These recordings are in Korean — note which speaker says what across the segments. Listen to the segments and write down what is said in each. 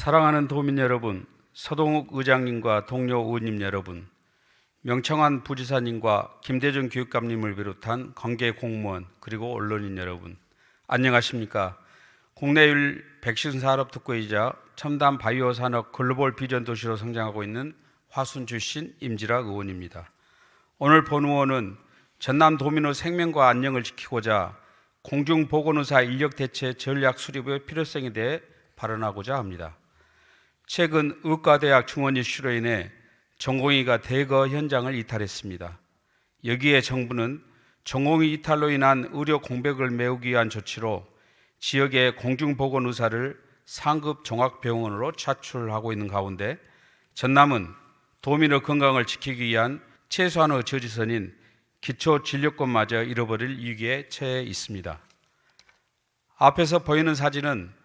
Speaker 1: 사랑하는 도민 여러분, 서동욱 의장님과 동료 의원님 여러분, 명청한 부지사님과 김대중 교육감님을 비롯한 관계 공무원 그리고 언론인 여러분, 안녕하십니까? 국내율 백신 산업 특구이자 첨단 바이오 산업 글로벌 비전 도시로 성장하고 있는 화순 출신 임지락 의원입니다. 오늘 본 의원은 전남 도민의 생명과 안녕을 지키고자 공중보건의사 인력 대체 전략 수립의 필요성에 대해 발언하고자 합니다. 최근 의과대학 충원 이슈로 인해 전공의가 대거 현장을 이탈했습니다. 여기에 정부는 전공의 이탈로 인한 의료 공백을 메우기 위한 조치로 지역의 공중보건 의사를 상급 종합병원으로 차출하고 있는 가운데 전남은 도민의 건강을 지키기 위한 최소한의 저지선인 기초 진료권마저 잃어버릴 위기에 처해 있습니다. 앞에서 보이는 사진은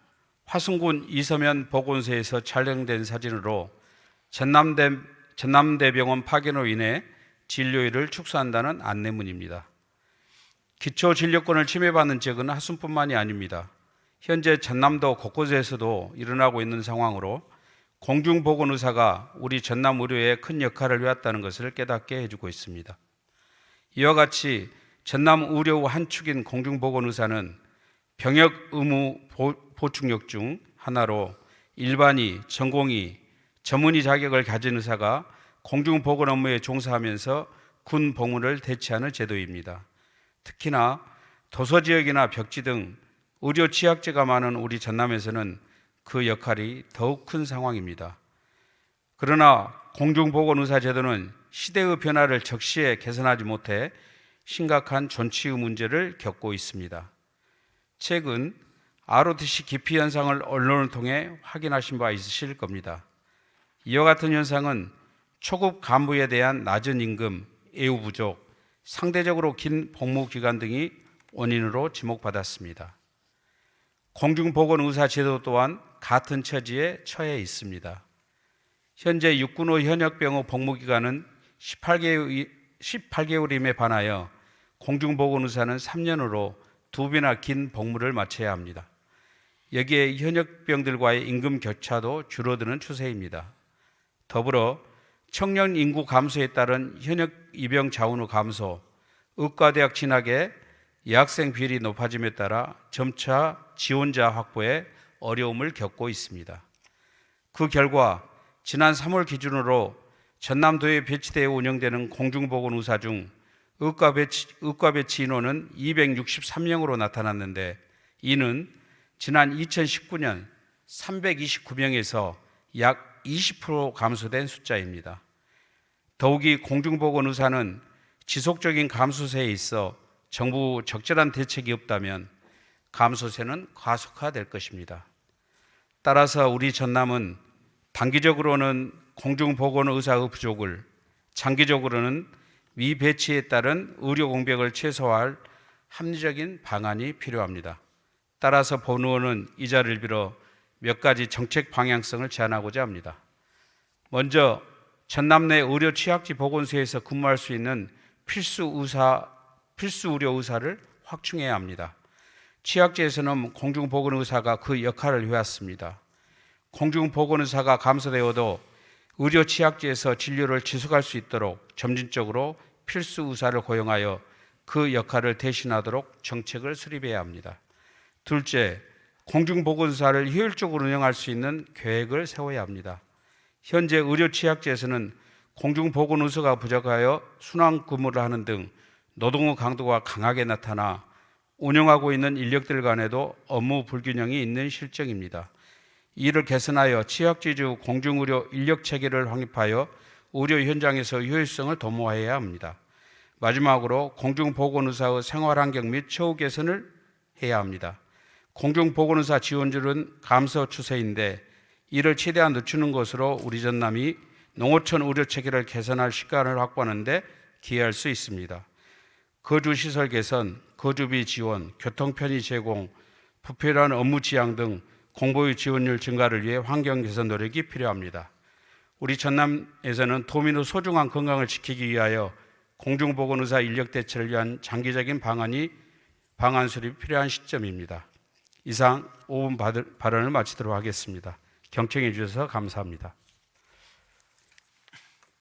Speaker 1: 화순군 이서면 보건소에서 촬영된 사진으로 전남대, 전남대병원 파견으로 인해 진료율을 축소한다는 안내문입니다. 기초 진료권을 침해받는 지역은 하순뿐만이 아닙니다. 현재 전남도 곳곳에서도 일어나고 있는 상황으로 공중보건의사가 우리 전남 의료에 큰 역할을 해왔다는 것을 깨닫게 해주고 있습니다. 이와 같이 전남 의료 한 축인 공중보건의사는 병역 의무 보충력 중 하나로 일반의, 전공의, 전문의 자격을 가진 의사가 공중보건 업무에 종사하면서 군 복무를 대체하는 제도입니다. 특히나 도서 지역이나 벽지 등 의료 취약제가 많은 우리 전남에서는 그 역할이 더욱 큰 상황입니다. 그러나 공중보건의사 제도는 시대의 변화를 적시에 개선하지 못해 심각한 존치의 문제를 겪고 있습니다. 최근 ROTC 기피 현상을 언론을 통해 확인하신 바 있으실 겁니다. 이와 같은 현상은 초급 간부에 대한 낮은 임금, 애우 부족, 상대적으로 긴 복무 기간 등이 원인으로 지목받았습니다. 공중보건의사 제도 또한 같은 처지에 처해 있습니다. 현재 육군의 현역병의 복무 기간은 18개월, 18개월임에 반하여 공중보건의사는 3년으로 두 배나 긴 복무를 마쳐야 합니다. 여기에 현역병들과의 임금 격차도 줄어드는 추세입니다. 더불어 청년 인구 감소에 따른 현역 입영 자원의 감소, 의과대학 진학에 여학생 비율이 높아짐에 따라 점차 지원자 확보에 어려움을 겪고 있습니다. 그 결과 지난 3월 기준으로 전남도에 배치되어 운영되는 공중보건 의사 중 의과 배치 인원은 263명으로 나타났는데 이는 지난 2019년 329명에서 약 20% 감소된 숫자입니다. 더욱이 공중보건의사는 지속적인 감소세에 있어 정부 적절한 대책이 없다면 감소세는 가속화될 것입니다. 따라서 우리 전남은 단기적으로는 공중보건의사의 부족을, 장기적으로는 미배치에 따른 의료 공백을 최소화할 합리적인 방안이 필요합니다. 따라서 본 의원은 이 자리를 빌어 몇 가지 정책 방향성을 제안하고자 합니다. 먼저 전남 내 의료 취약지 보건소에서 근무할 수 있는 필수 의사, 필수 의료 의사를 확충해야 합니다. 취약지에서는 공중보건의사가 그 역할을 해왔습니다. 공중보건의사가 감소되어도 의료 취약지에서 진료를 지속할 수 있도록 점진적으로 필수 의사를 고용하여 그 역할을 대신하도록 정책을 수립해야 합니다. 둘째, 공중보건의사를 효율적으로 운영할 수 있는 계획을 세워야 합니다. 현재 의료 취약지에서는 공중보건 의사가 부족하여 순환 근무를 하는 등 노동의 강도가 강하게 나타나 운영하고 있는 인력들 간에도 업무 불균형이 있는 실정입니다. 이를 개선하여 취약지주 공중의료 인력 체계를 확립하여 의료 현장에서 효율성을 도모해야 합니다. 마지막으로 공중보건의사의 생활환경 및 처우 개선을 해야 합니다. 공중보건의사 지원율은 감소 추세인데 이를 최대한 늦추는 것으로 우리 전남이 농어촌 의료 체계를 개선할 시간을 확보하는데 기여할 수 있습니다. 거주시설 개선, 거주비 지원, 교통 편의 제공, 부패한 업무 지향 등 공보의 지원율 증가를 위해 환경 개선 노력이 필요합니다. 우리 전남에서는 도민의 소중한 건강을 지키기 위하여 공중보건의사 인력 대체를 위한 장기적인 방안이 방안 수립이 필요한 시점입니다. 이상 5분 발언을 마치도록 하겠습니다. 경청해 주셔서 감사합니다.